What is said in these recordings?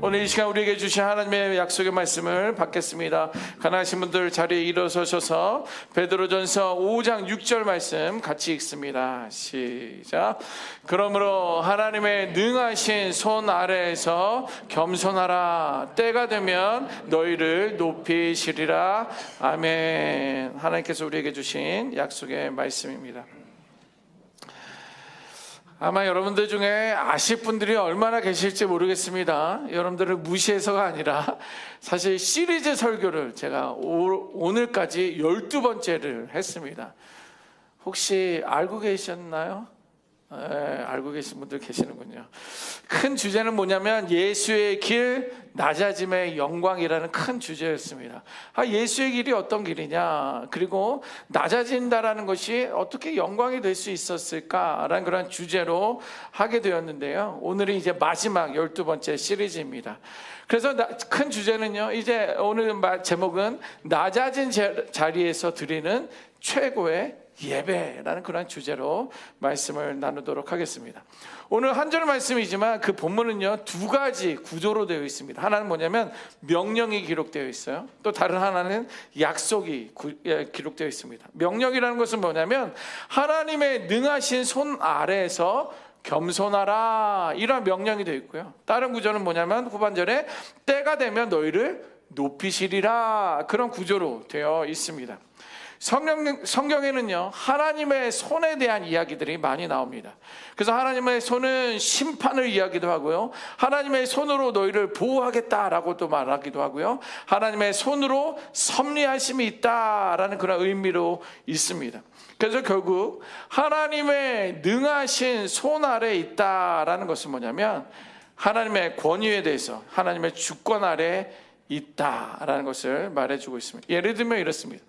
오늘 이 시간 우리에게 주신 하나님의 약속의 말씀을 받겠습니다. 가능하신 분들 자리에 일어서셔서 베드로전서 5장 6절 말씀 같이 읽습니다. 시작. 그러므로 하나님의 능하신 손 아래에서 겸손하라. 때가 되면 너희를 높이시리라. 아멘. 하나님께서 우리에게 주신 약속의 말씀입니다. 아마 여러분들 중에 아실 분들이 얼마나 계실지 모르겠습니다. 여러분들을 무시해서가 아니라 사실 시리즈 설교를 제가 오, 오늘까지 12번째를 했습니다. 혹시 알고 계셨나요? 예, 알고 계신 분들 계시는군요. 큰 주제는 뭐냐면 예수의 길, 낮아짐의 영광이라는 큰 주제였습니다. 아, 예수의 길이 어떤 길이냐, 그리고 낮아진다라는 것이 어떻게 영광이 될 수 있었을까라는 그런 주제로 하게 되었는데요. 오늘이 이제 마지막 12번째 시리즈입니다. 그래서 나- 큰 주제는요, 이제 오늘 마- 제목은 낮아진 제- 자리에서 드리는 최고의 예배라는 그런 주제로 말씀을 나누도록 하겠습니다. 오늘 한 절 말씀이지만 그 본문은요 두 가지 구조로 되어 있습니다. 하나는 뭐냐면 명령이 기록되어 있어요. 또 다른 하나는 약속이 구- 예, 기록되어 있습니다. 명령이라는 것은 뭐냐면 하나님의 능하신 손 아래에서 겸손하라 이런 명령이 되어 있고요. 다른 구조는 뭐냐면 후반절에 때가 되면 너희를 높이시리라 그런 구조로 되어 있습니다. 성경, 성경에는요, 하나님의 손에 대한 이야기들이 많이 나옵니다. 그래서 하나님의 손은 심판을 이야기도 하고요, 하나님의 손으로 너희를 보호하겠다라고 또 말하기도 하고요, 하나님의 손으로 섭리하심이 있다라는 그런 의미로 있습니다. 그래서 결국 하나님의 능하신 손 아래 있다라는 것은 뭐냐면 하나님의 권위에 대해서 하나님의 주권 아래 있다라는 것을 말해주고 있습니다. 예를 들면 이렇습니다.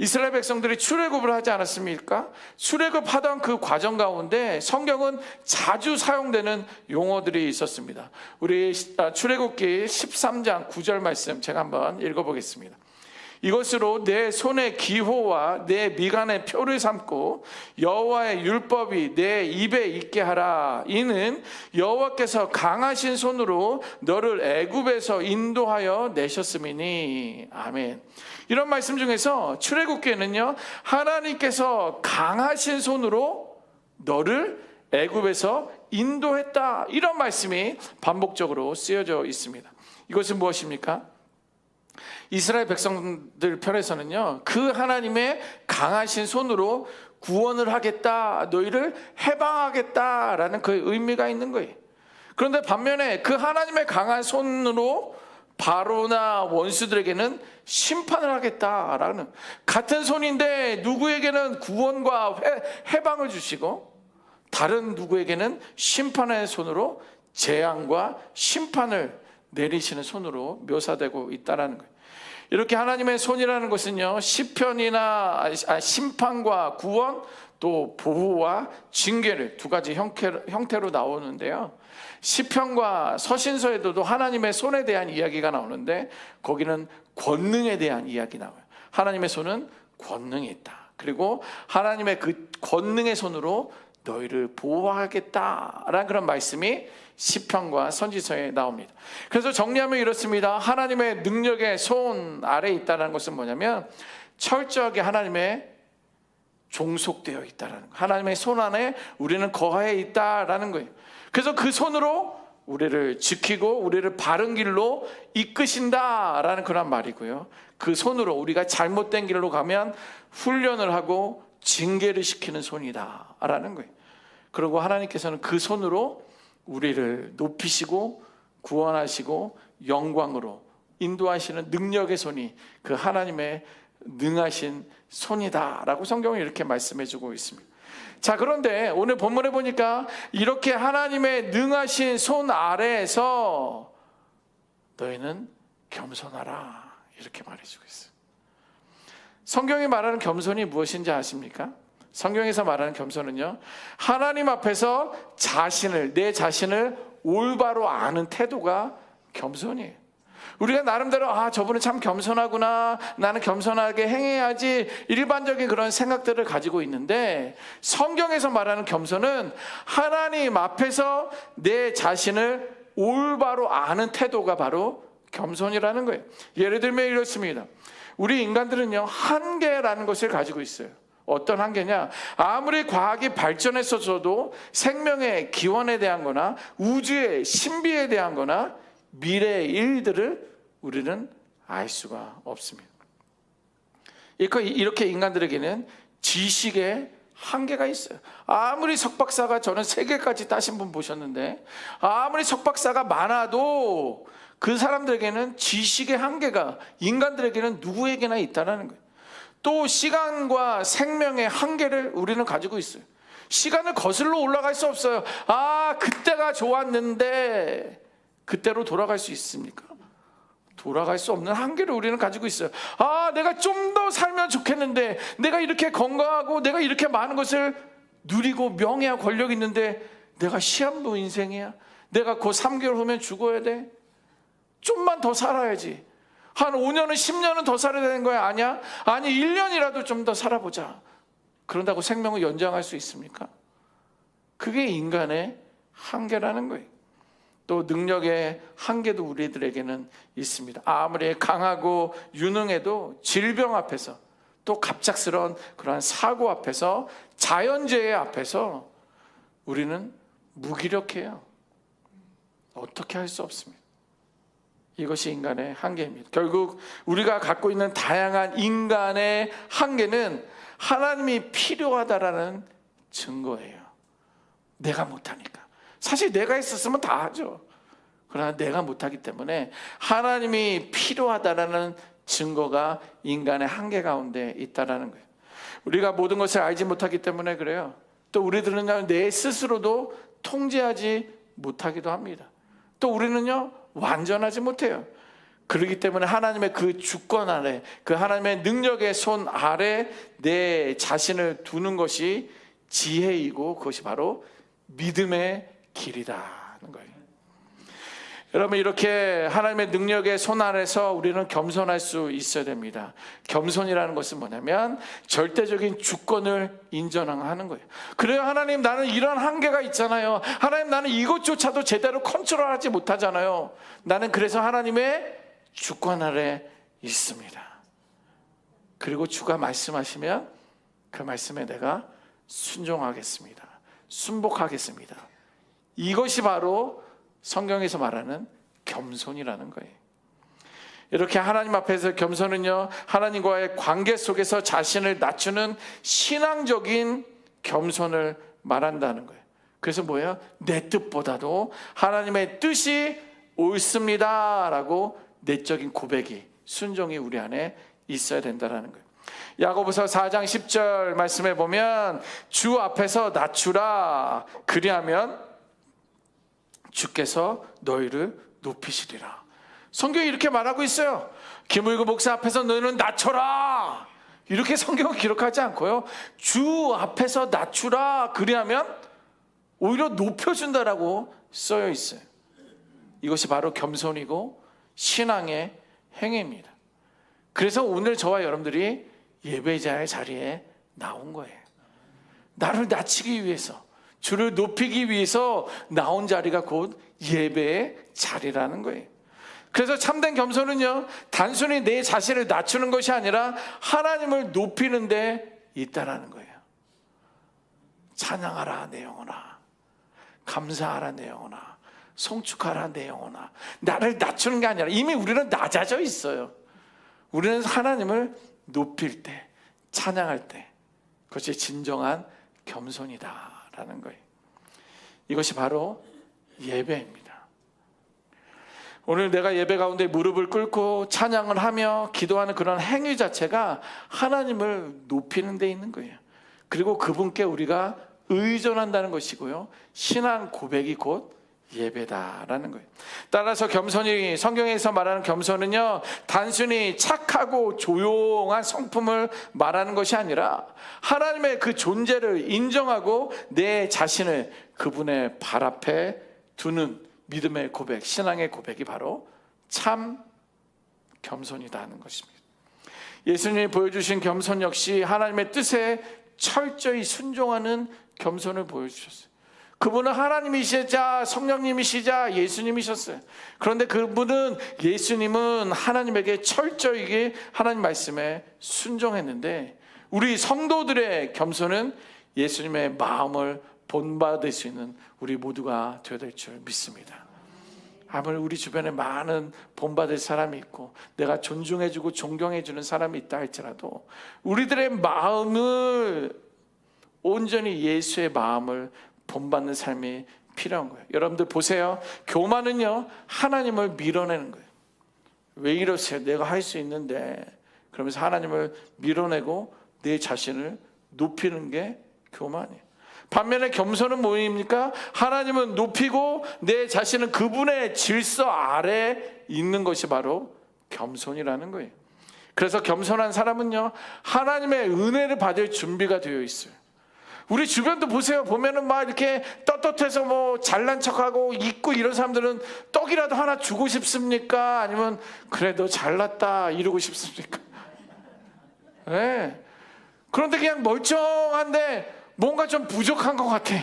이스라엘 백성들이 출애굽을 하지 않았습니까? 출애굽하던 그 과정 가운데 성경은 자주 사용되는 용어들이 있었습니다. 우리 아, 출애굽기 13장 9절 말씀 제가 한번 읽어보겠습니다. 이것으로 내 손의 기호와 내 미간의 표를 삼고 여호와의 율법이 내 입에 있게 하라. 이는 여호와께서 강하신 손으로 너를 애굽에서 인도하여 내셨음이니. 아멘. 이런 말씀 중에서 출애굽기에는요 하나님께서 강하신 손으로 너를 애굽에서 인도했다. 이런 말씀이 반복적으로 쓰여져 있습니다. 이것은 무엇입니까? 이스라엘 백성들 편에서는요, 그 하나님의 강하신 손으로 구원을 하겠다, 너희를 해방하겠다라는 그 의미가 있는 거예요. 그런데 반면에 그 하나님의 강한 손으로 바로나 원수들에게는 심판을 하겠다라는 같은 손인데 누구에게는 구원과 해, 해방을 주시고 다른 누구에게는 심판의 손으로 재앙과 심판을 내리시는 손으로 묘사되고 있다라는 거예요. 이렇게 하나님의 손이라는 것은요 시편이나 아, 심판과 구원 또 보호와 징계를 두 가지 형태로, 형태 로 나오는데요. 시편과 서신서에도 하나님의 손에 대한 이야기가 나오는데 거기는 권능에 대한 이야기 나와요. 하나님의 손은 권능이 있다. 그리고 하나님의 그 권능의 손으로 너희를 보호하겠다라는 그런 말씀이 시편과 선지서에 나옵니다. 그래서 정리하면 이렇습니다. 하나님의 능력의 손 아래에 있다는 것은 뭐냐면 철저하게 하나님의 종속되어 있다라는 거. 하나님의 손 안에 우리는 거하에 있다라는 거예요. 그래서 그 손으로 우리를 지키고 우리를 바른 길로 이끄신다라는 그런 말이고요. 그 손으로 우리가 잘못된 길로 가면 훈련을 하고 징계를 시키는 손이다라는 거예요. 그리고 하나님께서는 그 손으로 우리를 높이시고 구원하시고 영광으로 인도하시는 능력의 손이 그 하나님의 능하신 손이다라고 성경이 이렇게 말씀해 주고 있습니다. 자, 그런데 오늘 본문에 보니까 이렇게 하나님의 능하신 손 아래에서 너희는 겸손하라. 이렇게 말해 주고 있어요. 성경이 말하는 겸손이 무엇인지 아십니까? 성경에서 말하는 겸손은요, 하나님 앞에서 자신을, 내 자신을 올바로 아는 태도가 겸손이에요. 우리가 나름대로 아 저분은 참 겸손하구나 나는 겸손하게 행해야지 일반적인 그런 생각들을 가지고 있는데 성경에서 말하는 겸손은 하나님 앞에서 내 자신을 올바로 아는 태도가 바로 겸손이라는 거예요. 예를 들면 이렇습니다. 우리 인간들은요, 한계라는 것을 가지고 있어요. 어떤 한계냐? 아무리 과학이 발전했어도 생명의 기원에 대한 거나 우주의 신비에 대한 거나 미래의 일들을 우리는 알 수가 없습니다. 이렇게- 인간들에게는 지식의 한계가 있어요. 아무리 석박사가 저는 세 개까지 따신 분 보셨는데 아무리 석박사가 많아도 그 사람들에게는 지식의 한계가 인간들에게는 누구에게나 있다는 거예요. 또 시간과 생명의 한계를 우리는 가지고 있어요. 시간을 거슬러 올라갈 수 없어요. 아, 그때가 좋았는데 그때로 돌아갈 수 있습니까? 돌아갈 수 없는 한계를 우리는 가지고 있어요. 아, 내가 좀 더 살면 좋겠는데, 내가 이렇게 건강하고, 내가 이렇게 많은 것을 누리고 명예와 권력 있는데, 내가 시한부 인생이야. 내가 곧 3개월 후면 죽어야 돼. 좀만 더 살아야지. 한 5년은 10년은 더 살아야 되는 거야. 아니야? 아니, 1년이라도 좀 더 살아보자. 그런다고 생명을 연장할 수 있습니까? 그게 인간의 한계라는 거예요. 또 능력의 한계도 우리들에게는 있습니다. 아무리 강하고 유능해도 질병 앞에서 또 갑작스러운 그러한 사고 앞에서 자연재해 앞에서 우리는 무기력해요. 어떻게 할 수 없습니다. 이것이 인간의 한계입니다. 결국 우리가 갖고 있는 다양한 인간의 한계는 하나님이 필요하다라는 증거예요. 내가 못하니까. 사실 내가 있었으면 다 하죠. 그러나 내가 못하기 때문에 하나님이 필요하다라는 증거가 인간의 한계 가운데 있다라는 거예요. 우리가 모든 것을 알지 못하기 때문에 그래요. 또 우리들은 내 스스로도 통제하지 못하기도 합니다. 또 우리는요 완전하지 못해요. 그렇기 때문에 하나님의 그 주권 아래, 그 하나님의 능력의 손 아래 내 자신을 두는 것이 지혜이고 그것이 바로 믿음의 길이다는 거예요. 여러분 이렇게 하나님의 능력의 손 아래서 우리는 겸손할 수 있어야 됩니다. 겸손이라는 것은 뭐냐면 절대적인 주권을 인정하는 거예요. 그래요 하나님 나는 이런 한계가 있잖아요. 하나님 나는 이것조차도 제대로 컨트롤하지 못하잖아요. 나는 그래서 하나님의 주권 아래 있습니다. 그리고 주가 말씀하시면 그 말씀에 내가 순종하겠습니다. 순복하겠습니다. 이것이 바로 성경에서 말하는 겸손이라는 거예요. 이렇게 하나님 앞에서 겸손은요, 하나님과의 관계 속에서 자신을 낮추는 신앙적인 겸손을 말한다는 거예요. 그래서 뭐예요? 내 뜻보다도 하나님의 뜻이 옳습니다라고 내적인 고백이 순종이 우리 안에 있어야 된다는 거예요. 야고보서 4장 10절 말씀에 보면 주 앞에서 낮추라 그리하면 주께서 너희를 높이시리라. 성경이 이렇게 말하고 있어요. 김의구 목사 앞에서 너희는 낮춰라. 이렇게 성경은 기록하지 않고요. 주 앞에서 낮추라. 그리하면 오히려 높여준다라고 쓰여 있어요. 이것이 바로 겸손이고 신앙의 행위입니다. 그래서 오늘 저와 여러분들이 예배자의 자리에 나온 거예요. 나를 낮추기 위해서, 주를 높이기 위해서 나온 자리가 곧 예배의 자리라는 거예요. 그래서 참된 겸손은요, 단순히 내 자신을 낮추는 것이 아니라 하나님을 높이는 데 있다라는 거예요. 찬양하라, 내 영혼아. 감사하라, 내 영혼아. 송축하라, 내 영혼아. 나를 낮추는 게 아니라 이미 우리는 낮아져 있어요. 우리는 하나님을 높일 때, 찬양할 때, 그것이 진정한 겸손이다 라는 거예요. 이것이 바로 예배입니다. 오늘 내가 예배 가운데 무릎을 꿇고 찬양을 하며 기도하는 그런 행위 자체가 하나님을 높이는 데 있는 거예요. 그리고 그분께 우리가 의존한다는 것이고요. 신앙 고백이 곧 예배다라는 거예요. 따라서 겸손이 성경에서 말하는 겸손은요 단순히 착하고 조용한 성품을 말하는 것이 아니라 하나님의 그 존재를 인정하고 내 자신을 그분의 발 앞에 두는 믿음의 고백, 신앙의 고백이 바로 참 겸손이다 하는 것입니다. 예수님이 보여주신 겸손 역시 하나님의 뜻에 철저히 순종하는 겸손을 보여주셨어요. 그분은 하나님이시자 성령님이시자 예수님이셨어요. 그런데 그분은 예수님은 하나님에게 철저하게 하나님 말씀에 순종했는데 우리 성도들의 겸손은 예수님의 마음을 본받을 수 있는 우리 모두가 되어야 될 줄 믿습니다. 아무리 우리 주변에 많은 본받을 사람이 있고 내가 존중해주고 존경해주는 사람이 있다 할지라도 우리들의 마음을 온전히 예수의 마음을 본받는 삶이 필요한 거예요. 여러분들 보세요. 교만은요 하나님을 밀어내는 거예요. 왜 이러세요? 내가 할 수 있는데 그러면서 하나님을 밀어내고 내 자신을 높이는 게 교만이에요. 반면에 겸손은 뭐입니까? 하나님은 높이고 내 자신은 그분의 질서 아래 있는 것이 바로 겸손이라는 거예요. 그래서 겸손한 사람은요, 하나님의 은혜를 받을 준비가 되어 있어요. 우리 주변도 보세요. 보면은 막 이렇게 떳떳해서 뭐 잘난 척하고 있고 이런 사람들은 떡이라도 하나 주고 싶습니까? 아니면 그래 너 잘났다 이러고 싶습니까? 네. 그런데 그냥 멀쩡한데 뭔가 좀 부족한 것 같아.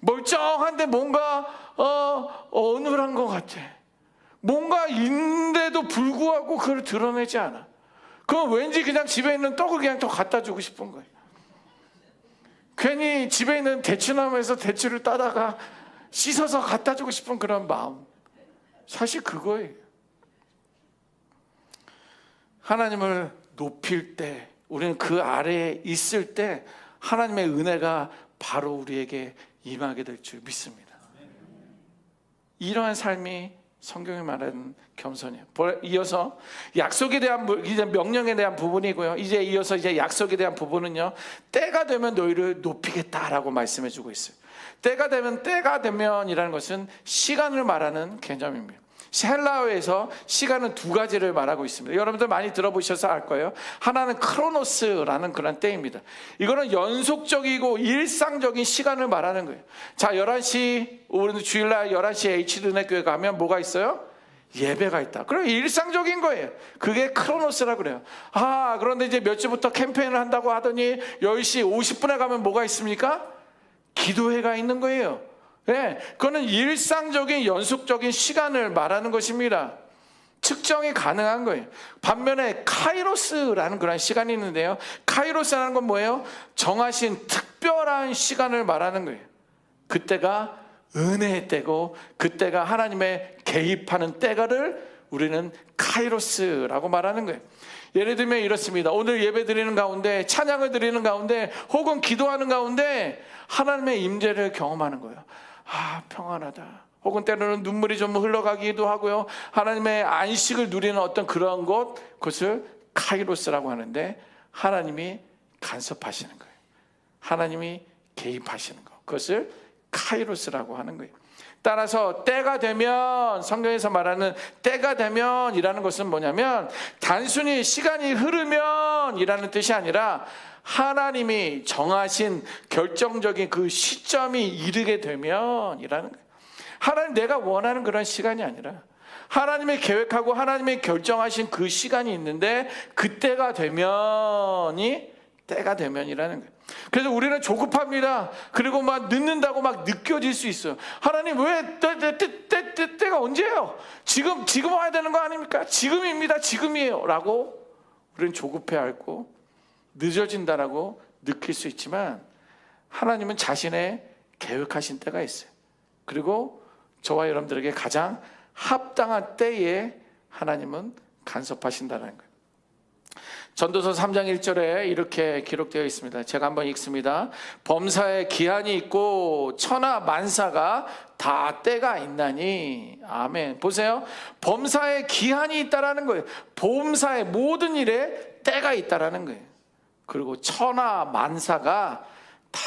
멀쩡한데 뭔가 어, 어눌한 것 같아. 뭔가 있는데도 불구하고 그걸 드러내지 않아. 그럼 왠지 그냥 집에 있는 떡을 그냥 더 갖다 주고 싶은 거예요. 괜히 집에 있는 대추나무에서 대추를 따다가 씻어서 갖다 주고 싶은 그런 마음. 사실 그거예요. 하나님을 높일 때, 우리는 그 아래에 있을 때 하나님의 은혜가 바로 우리에게 임하게 될 줄 믿습니다. 이러한 삶이 성경이 말하는 겸손이에요. 이어서 약속에 대한 부- 이제 명령에 대한 부분이고요. 이제 이어서 이제 약속에 대한 부분은요. 때가 되면 너희를 높이겠다라고 말씀해 주고 있어요. 때가 되면 때가 되면이라는 것은 시간을 말하는 개념입니다. 헬라어에서 시간은 두 가지를 말하고 있습니다. 여러분들 많이 들어보셔서 알 거예요. 하나는 크로노스라는 그런 때입니다. 이거는 연속적이고 일상적인 시간을 말하는 거예요. 자, 11시, 우리는 주일날 11시에 H드네 교회 가면 뭐가 있어요? 예배가 있다. 그럼 일상적인 거예요. 그게 크로노스라 그래요. 아, 그런데 이제 몇 시부터 캠페인을 한다고 하더니 10시 50분에 가면 뭐가 있습니까? 기도회가 있는 거예요. 네, 그거는 일상적인 연속적인 시간을 말하는 것입니다. 측정이 가능한 거예요. 반면에 카이로스라는 그런 시간이 있는데요. 카이로스라는 건 뭐예요? 정하신 특별한 시간을 말하는 거예요. 그때가 은혜의 때고 그때가 하나님의 개입하는 때가를 우리는 카이로스라고 말하는 거예요. 예를 들면 이렇습니다. 오늘 예배 드리는 가운데 찬양을 드리는 가운데 혹은 기도하는 가운데 하나님의 임재를 경험하는 거예요. 아, 평안하다. 혹은 때로는 눈물이 좀 흘러가기도 하고요. 하나님의 안식을 누리는 어떤 그런 것, 그것을 카이로스라고 하는데 하나님이 간섭하시는 거예요. 하나님이 개입하시는 것. 그것을 카이로스라고 하는 거예요. 따라서 때가 되면 성경에서 말하는 때가 되면이라는 것은 뭐냐면 단순히 시간이 흐르면이라는 뜻이 아니라 하나님이 정하신 결정적인 그 시점이 이르게 되면이라는 거예요. 하나님 내가 원하는 그런 시간이 아니라 하나님의 계획하고 하나님의 결정하신 그 시간이 있는데 그때가 되면이 때가 되면이라는 거예요. 그래서 우리는 조급합니다. 그리고 막 늦는다고 막 느껴질 수 있어요. 하나님 왜 때, 때, 때, 때, 때, 때가 언제예요? 지금 지금 와야 되는 거 아닙니까? 지금입니다. 지금이에요 라고 우리는 조급해 앓고 늦어진다라고 느낄 수 있지만 하나님은 자신의 계획하신 때가 있어요. 그리고 저와 여러분들에게 가장 합당한 때에 하나님은 간섭하신다는 거예요. 전도서 3장 1절에 이렇게 기록되어 있습니다. 제가 한번 읽습니다. 범사에 기한이 있고 천하 만사가 다 때가 있나니 아멘. 보세요. 범사에 기한이 있다라는 거예요. 범사의 모든 일에 때가 있다라는 거예요. 그리고 천하 만사가 다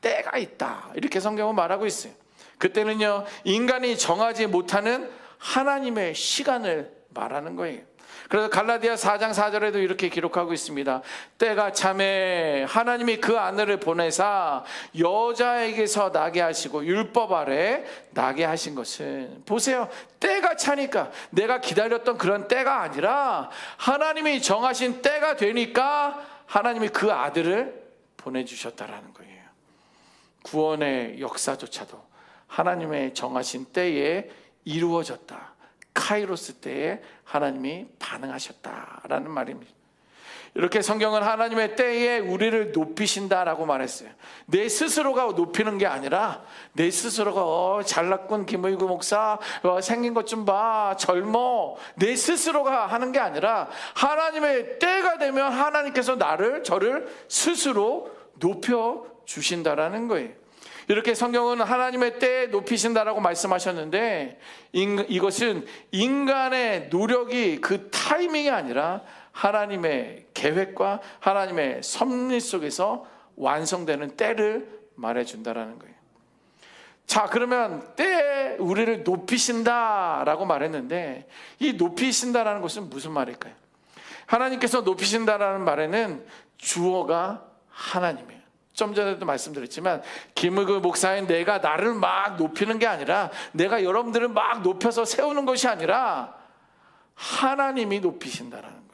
때가 있다. 이렇게 성경은 말하고 있어요. 그때는요, 인간이 정하지 못하는 하나님의 시간을 말하는 거예요. 그래서 갈라디아 4장 4절에도 이렇게 기록하고 있습니다. 때가 참에 하나님이 그 아내를 보내사 여자에게서 나게 하시고 율법 아래 나게 하신 것은 보세요. 때가 차니까 내가 기다렸던 그런 때가 아니라 하나님이 정하신 때가 되니까 하나님이 그 아들을 보내주셨다라는 거예요. 구원의 역사조차도 하나님의 정하신 때에 이루어졌다. 카이로스 때에 하나님이 반응하셨다라는 말입니다. 이렇게 성경은 하나님의 때에 우리를 높이신다라고 말했어요. 내 스스로가 높이는 게 아니라 내 스스로가 어, 잘났군 김의구 목사 어, 생긴 것 좀 봐 젊어 내 스스로가 하는 게 아니라 하나님의 때가 되면 하나님께서 나를 저를 스스로 높여 주신다라는 거예요. 이렇게 성경은 하나님의 때에 높이신다라고 말씀하셨는데 인- 이것은 인간의 노력이 그 타이밍이 아니라 하나님의 계획과 하나님의 섭리 속에서 완성되는 때를 말해준다라는 거예요. 자, 그러면 때에 우리를 높이신다라고 말했는데 이 높이신다라는 것은 무슨 말일까요? 하나님께서 높이신다라는 말에는 주어가 하나님이에요. 좀 전에도 말씀드렸지만 김의그 목사인 내가 나를 막 높이는 게 아니라 내가 여러분들을 막 높여서 세우는 것이 아니라 하나님이 높이신다라는.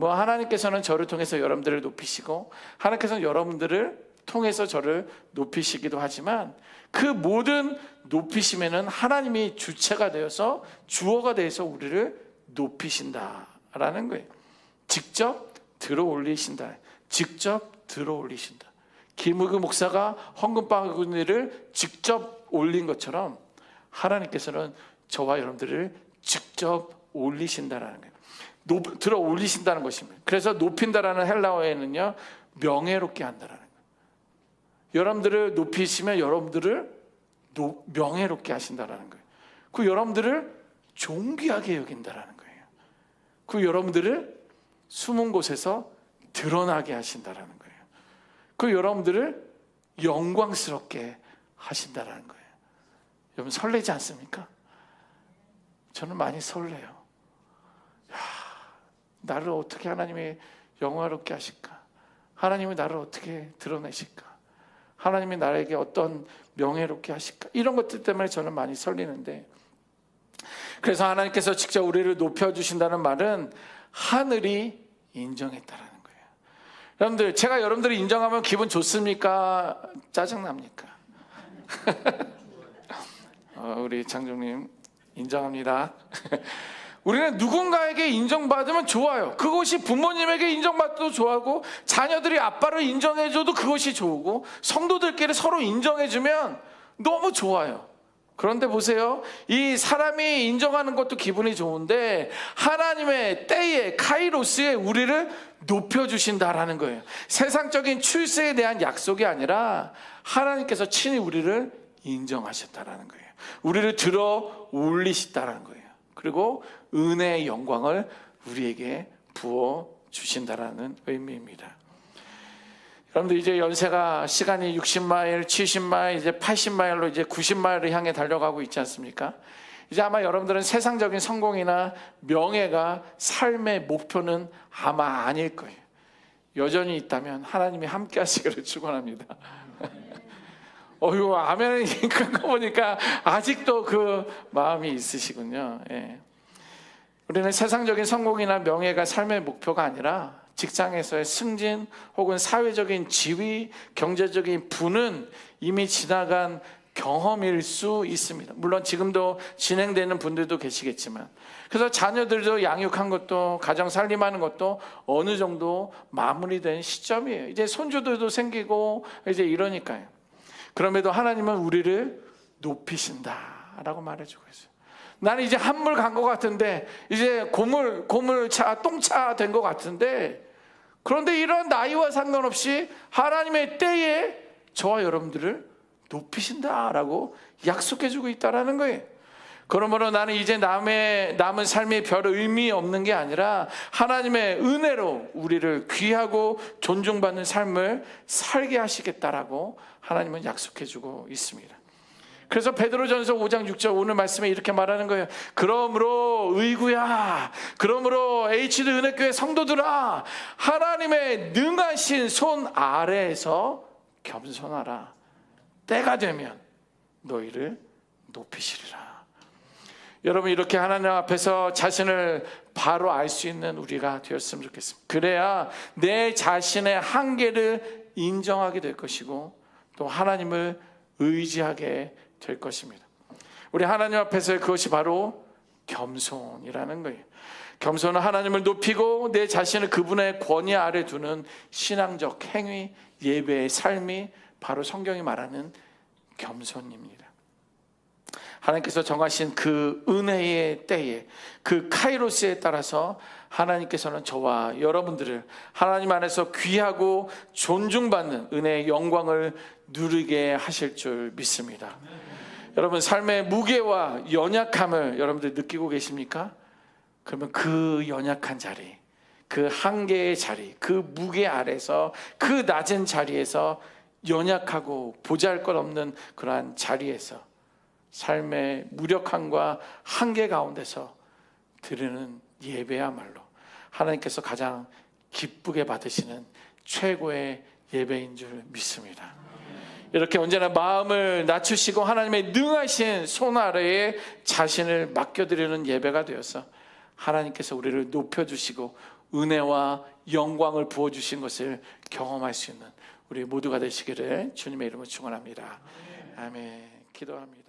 뭐 하나님께서는 저를 통해서 여러분들을 높이시고 하나님께서는 여러분들을 통해서 저를 높이시기도 하지만 그 모든 높이심에는 하나님이 주체가 되어서 주어가 되어서 우리를 높이신다라는 거예요. 직접 들어 올리신다. 직접 들어 올리신다. 김의그 목사가 헌금바구니를 직접 올린 것처럼 하나님께서는 저와 여러분들을 직접 올리신다라는 거예요. 높, 들어 올리신다는 것입니다. 그래서 높인다라는 헬라어에는요 명예롭게 한다라는 거예요. 여러분들을 높이시면 여러분들을 노- 명예롭게 하신다라는 거예요. 그 여러분들을 존귀하게 여긴다라는 거예요. 그 여러분들을 숨은 곳에서 드러나게 하신다라는 거예요. 그 여러분들을 영광스럽게 하신다라는 거예요. 여러분 설레지 않습니까? 저는 많이 설레요. 야, 나를 어떻게 하나님이 영화롭게 하실까? 하나님이 나를 어떻게 드러내실까? 하나님이 나에게 어떤 명예롭게 하실까? 이런 것들 때문에 저는 많이 설리는데 그래서 하나님께서 직접 우리를 높여주신다는 말은 하늘이 인정했다라는 거예요. 여러분들 제가 여러분들이 인정하면 기분 좋습니까? 짜증납니까? 어, 우리 장종님 인정합니다. 우리는 누군가에게 인정받으면 좋아요. 그것이 부모님에게 인정받도 좋아하고 자녀들이 아빠를 인정해줘도 그것이 좋고 성도들끼리 서로 인정해주면 너무 좋아요. 그런데 보세요. 이 사람이 인정하는 것도 기분이 좋은데 하나님의 때에 카이로스에 우리를 높여 주신다라는 거예요. 세상적인 출세에 대한 약속이 아니라 하나님께서 친히 우리를 인정하셨다라는 거예요. 우리를 들어 올리셨다라는 거예요. 그리고 은혜의 영광을 우리에게 부어 주신다라는 의미입니다. 여러분들 이제 연세가 시간이 60마일, 70마일, 이제 80마일로 이제 90마일을 향해 달려가고 있지 않습니까? 이제 아마 여러분들은 세상적인 성공이나 명예가 삶의 목표는 아마 아닐 거예요. 여전히 있다면 하나님이 함께 하시기를 축원합니다. 어휴, 아멘을 읽은 거 보니까 아직도 그 마음이 있으시군요. 예. 우리는 세상적인 성공이나 명예가 삶의 목표가 아니라 직장에서의 승진 혹은 사회적인 지위, 경제적인 부는 이미 지나간 경험일 수 있습니다. 물론 지금도 진행되는 분들도 계시겠지만. 그래서 자녀들도 양육한 것도 가정 살림하는 것도 어느 정도 마무리된 시점이에요. 이제 손주들도 생기고 이제 이러니까요. 그럼에도 하나님은 우리를 높이신다라고 말해주고 있어요. 나는 이제 한물 간 것 같은데 이제 고물 고물차 똥차 된 것 같은데 그런데 이런 나이와 상관없이 하나님의 때에 저와 여러분들을 높이신다라고 약속해주고 있다라는 거예요. 그러므로 나는 이제 남의 남은 삶이 별 의미 없는 게 아니라 하나님의 은혜로 우리를 귀하고 존중받는 삶을 살게 하시겠다라고 하나님은 약속해 주고 있습니다. 그래서 베드로전서 5장 6절 오늘 말씀에 이렇게 말하는 거예요. 그러므로 의구야. 그러므로 HD 은혜교회 성도들아. 하나님의 능하신 손 아래에서 겸손하라. 때가 되면 너희를 높이시리라. 여러분 이렇게 하나님 앞에서 자신을 바로 알 수 있는 우리가 되었으면 좋겠습니다. 그래야 내 자신의 한계를 인정하게 될 것이고 또 하나님을 의지하게 될 것입니다. 우리 하나님 앞에서 그것이 바로 겸손이라는 거예요. 겸손은 하나님을 높이고 내 자신을 그분의 권위 아래 두는 신앙적 행위, 예배의 삶이 바로 성경이 말하는 겸손입니다. 하나님께서 정하신 그 은혜의 때에 그 카이로스에 따라서 하나님께서는 저와 여러분들을 하나님 안에서 귀하고 존중받는 은혜의 영광을 누리게 하실 줄 믿습니다. 여러분 삶의 무게와 연약함을 여러분들 느끼고 계십니까? 그러면 그 연약한 자리, 그 한계의 자리, 그 무게 아래서 그 낮은 자리에서 연약하고 보잘것없는 그러한 자리에서 삶의 무력함과 한계 가운데서 드리는 예배야말로 하나님께서 가장 기쁘게 받으시는 최고의 예배인 줄 믿습니다. 이렇게 언제나 마음을 낮추시고 하나님의 능하신 손 아래에 자신을 맡겨드리는 예배가 되어서 하나님께서 우리를 높여주시고 은혜와 영광을 부어주신 것을 경험할 수 있는 우리 모두가 되시기를 주님의 이름으로 축원합니다. 아멘. 기도합니다.